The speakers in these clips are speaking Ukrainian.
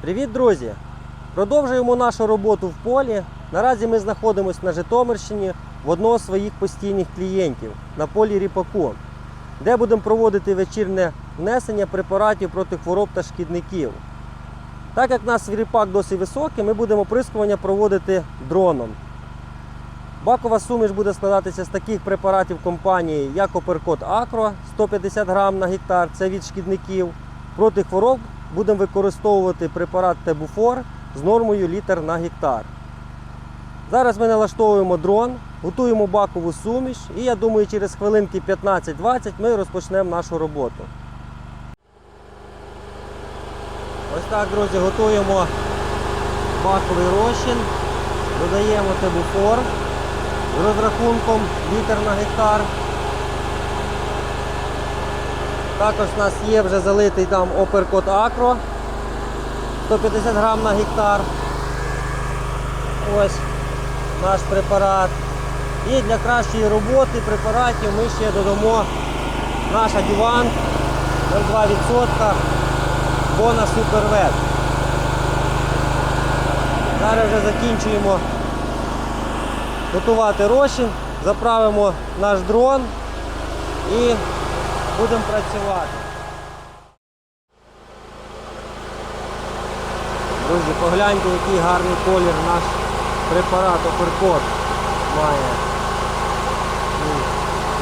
Привіт, друзі! Продовжуємо нашу роботу в полі. Наразі ми знаходимося на Житомирщині в одного з своїх постійних клієнтів на полі ріпаку, де будемо проводити вечірне внесення препаратів проти хвороб та шкідників. Так як нас ріпак досить високий, ми будемо оприскування проводити дроном. Бакова суміш буде складатися з таких препаратів компанії, як Оперкот Акро 150 грам на гектар, це від шкідників. Проти хвороб будемо використовувати препарат Тебуфор з нормою літр на гектар. Зараз ми налаштовуємо дрон, готуємо бакову суміш і я думаю, через хвилинки 15-20 ми розпочнемо нашу роботу. Ось так, друзі, готуємо баковий розчин, додаємо тебуфор з розрахунком літр на гектар. Також у нас є вже залитий там оперкот Акро 150 грам на гектар. Ось наш препарат. І для кращої роботи препаратів ми ще додамо наш адювант 0,2% Бона Супервет. Зараз вже закінчуємо готувати розчин, заправимо наш дрон і будемо працювати. Друзі, погляньте, який гарний колір наш препарат Оперкот має.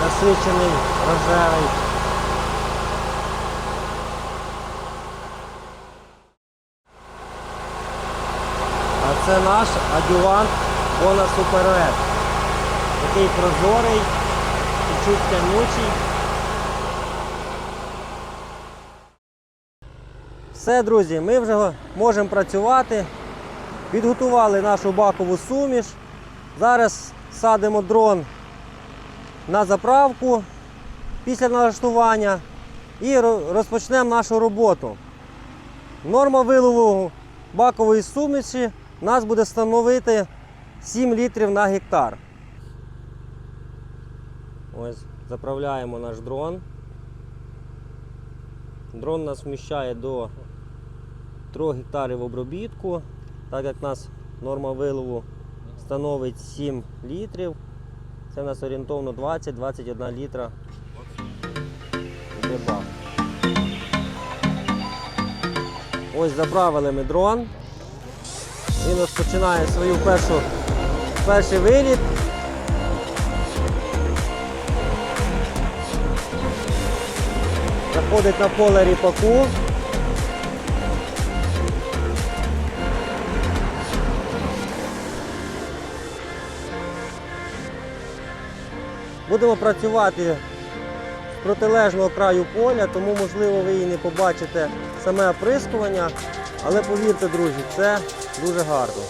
Насичений, рожевий. А це наш адювант Бона Супервет. Такий прозорий, чуть тянучий. Все, друзі, ми вже можемо працювати. Підготували нашу бакову суміш. Зараз садимо дрон на заправку після налаштування і розпочнемо нашу роботу. Норма вилову бакової суміші нас буде становити 7 літрів на гектар. Ось заправляємо наш дрон. Дрон нас вміщає до 3 гектарів обробітку, так як у нас норма вилову становить 7 літрів. Це у нас орієнтовно 20-21 літра йде бак. Ось заправили ми дрон. Він розпочинає свою першу, перший виліт. Заходить на поле ріпаку. Будемо працювати з протилежного краю поля, тому можливо ви і не побачите саме оприскування, але повірте, друзі, це дуже гарно.